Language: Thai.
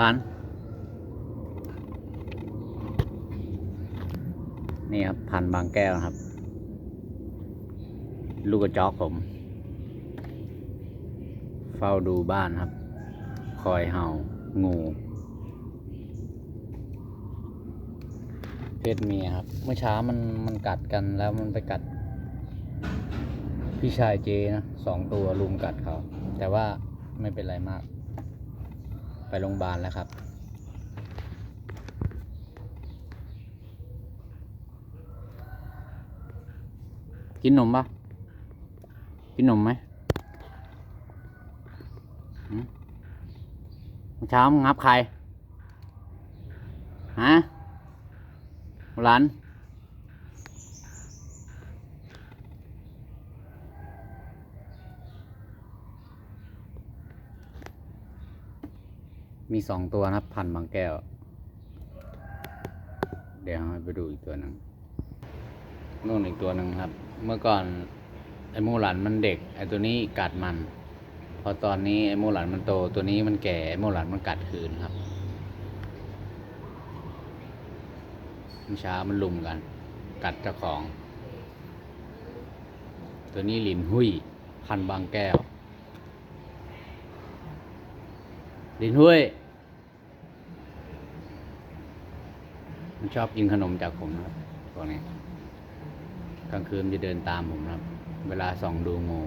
ร้าน นี่ครับ พันบางแก้วครับ ลูกกระจอกผม เฝ้าดูบ้านครับ คอยเห่างูเพศเมียครับ เมื่อเช้ามันมันกัดกันแล้วมันไปกัด พี่ชายเจนะสองตัวลุมกัดเขา แต่ว่าไม่เป็นไรมาก ไปโรงพยาบาลแล้วครับ กินนมปะกินนมไหมเช้างงับใคร ฮะหลาน มีสองตัวนะครับพันบางแก้ว เดี๋ยวให้ไปดูอีกตัวหนึ่งนู่นอีกตัวหนึ่งครับ เมื่อก่อนไอ้มูหลันมันเด็กไอ้ตัวนี้กัดมัน พอตอนนี้ไอ้มูหลันมันโตตัวนี้มันแก่ไอ้มูหลันมันกัดคืนครับมันช้ามันลุมกัน กัดเจ้าของ ตัวนี้ลินหุยพันบางแก้ว ลินหุยมันชอบกินขนมจากผมนะครับพวกนี้กลางคืนจะเดินตามผมนะครับ เวลาส่องดูงู